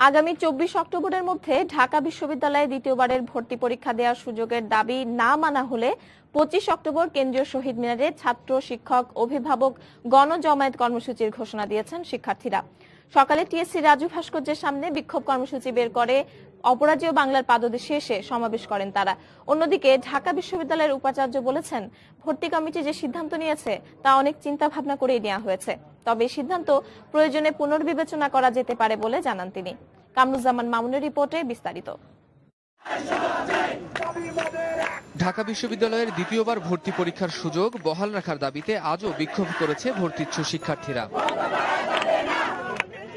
আগামী চব্বিশ অক্টোবরের মধ্যে ঢাকা বিশ্ববিদ্যালয়ে দ্বিতীয়বারের ভর্তি পরীক্ষা দেওয়ার সুযোগের দাবি না মানা হলে পঁচিশ অক্টোবর কেন্দ্রীয় শহীদ মিনারে ছাত্র, শিক্ষক, অভিভাবক গণজমায়েত কর্মসূচির ঘোষণা দিয়েছেন শিক্ষার্থীরা। সকালে টিএসসি রাজু ভাস্কর্যের সামনে বিক্ষোভ কর্মসূচি বের করে অপরাজেয় বাংলার পাদদেশে এসে সমাবেশ করেন তারা। অন্যদিকে ঢাকা বিশ্ববিদ্যালয়ের উপাচার্য বলেছেন, ভর্তি কমিটি যে সিদ্ধান্ত নিয়েছে, তা অনেক চিন্তা ভাবনা করেই নেওয়া হয়েছে। তবে সিদ্ধান্ত প্রয়োজনে পুনর্বিবেচনা করা যেতে পারে বলে জানান তিনি। কামরুজ্জামান মামুনের রিপোর্টে বিস্তারিত। ঢাকা বিশ্ববিদ্যালয়ের দ্বিতীয়বার ভর্তি পরীক্ষার সুযোগ বহাল রাখার দাবিতে আজও বিক্ষোভ করেছে ভর্তিচ্ছু শিক্ষার্থীরা।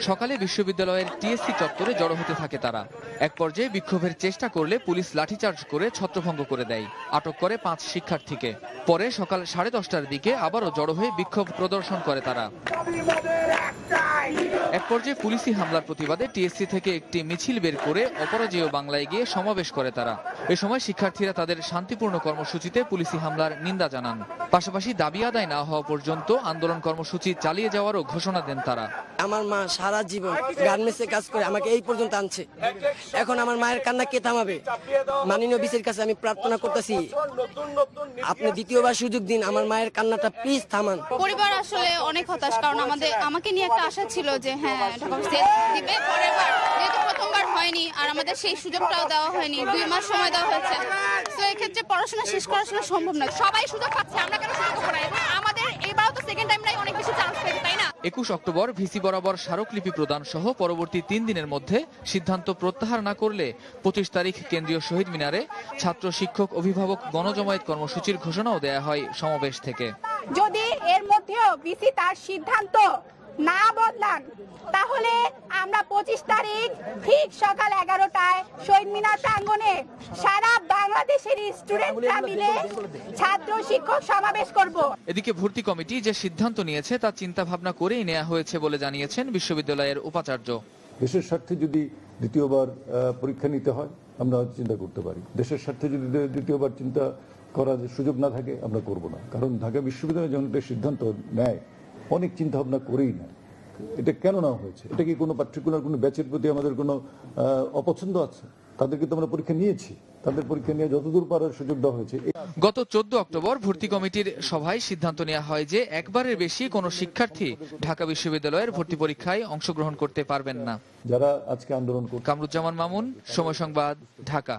সকালে বিশ্ববিদ্যালয়ের টিএসসি চত্বরে জড়ো হতে থাকে তারা। এক পর্যায়ে বিক্ষোভের চেষ্টা করলে পুলিশ লাঠিচার্জ করে ছত্রভঙ্গ করে দেয়, আটক করে পাঁচ শিক্ষার্থীকে। পরে সকাল সাড়ে দশটার দিকে আবারও জড়ো হয়ে বিক্ষোভ প্রদর্শন করে তারা। এক পর্যায়ে পুলিশি হামলার প্রতিবাদে টিএসসি থেকে একটি মিছিল বের করে অপরাজেয় বাংলায় গিয়ে সমাবেশ করে তারা। এ সময় শিক্ষার্থীরা তাদের শান্তিপূর্ণ কর্মসূচিতে পুলিশি হামলার নিন্দা জানান। পাশাপাশি দাবি আদায় না হওয়া পর্যন্ত আন্দোলন কর্মসূচি চালিয়ে যাওয়ারও ঘোষণা দেন তারা। আমার মা সারা জীবন গার্মেন্টসে কাজ করে আমাকে এই পর্যন্ত আনছে। এখন আমার মায়ের কান্না কে থামাবে? মাননীয় বিসির কাছে আমি প্রার্থনা করতেছি আপনি দ্বিতীয়বার সুযোগ দিন আমার মায়ের কান্নাটা প্লিজ থামান। পরিবার আসলে অনেক হতাশ কারণ আমাদের আমাকে নিয়ে একটা আশা ছিল যে হ্যাঁ ঢাকা বিশ্ববিদ্যালয় দিবে পরের বার। যেহেতু প্রথমবার হয়নি আর আমাদের সেই সুযোগটাও দেওয়া হয়নি দুই মাস সময় দেওয়া হয়েছে। তো এক্ষেত্রে পড়াশোনা শেষ করা সম্ভব না সবাই সুযোগ পাচ্ছে আমরা কেন সুযোগ পাবো না? আমাদের এবারও তো সেকেন্ড টাইম অনেক বেশি চান্স পেয়েছে তাই না? একুশ অক্টোবর ভিসি বরাবর স্মারকলিপি প্রদান সহ পরবর্তী তিন দিনের মধ্যে সিদ্ধান্ত প্রত্যাহার না করলে পঁচিশ তারিখ কেন্দ্রীয় শহীদ মিনারে ছাত্র শিক্ষক অভিভাবক গণজমায়েত কর্মসূচির ঘোষণাও দেয়া হয় সমাবেশ থেকে। যদি এর মধ্যেও বিসি তার সিদ্ধান্ত না বদলান। তাহলে আমরা পঁচিশ তারিখ ঠিক সকাল এগারোটায় শহীদ মিনার প্রাঙ্গণে সারা বাংলাদেশের স্টুডেন্টরা মিলে ছাত্র শিক্ষক সমাবেশ করব। এদিকে ভর্তি কমিটি যে সিদ্ধান্ত নিয়েছে তা চিন্তা ভাবনা করেই নেওয়া হয়েছে বলে জানিয়েছেন বিশ্ববিদ্যালয়ের উপাচার্য। দেশের স্বার্থে যদি দ্বিতীয়বার পরীক্ষা নিতে হয় আমরা চিন্তা করতে পারি। দেশের স্বার্থে যদি দ্বিতীয়বার চিন্তা করার সুযোগ না থাকে আমরা করব না। কারণ ঢাকা বিশ্ববিদ্যালয় যখন সিদ্ধান্ত নেয় অনেক চিন্তা ভাবনা করেই নেয় এটা কেন না হয়েছে? এটা কি কোনো পার্টিকুলার কোনো ব্যাচের প্রতি আমাদের কোনো অপছন্দ আছে? তাদেরকে তো আমরা পরীক্ষা নিয়েছি। তাদের পরীক্ষা নিয়ে যতদূর পারার সুযোগ দেওয়া হয়েছে গত চোদ্দ অক্টোবর ভর্তি কমিটির সভায় সিদ্ধান্ত নেওয়া হয় যে একবারের বেশি কোনো শিক্ষার্থী ঢাকা বিশ্ববিদ্যালয়ের ভর্তি পরীক্ষায় অংশগ্রহণ করতে পারবেন না। যারা আজকে আন্দোলন কামরুজ্জামান মামুন সময় সংবাদ ঢাকা।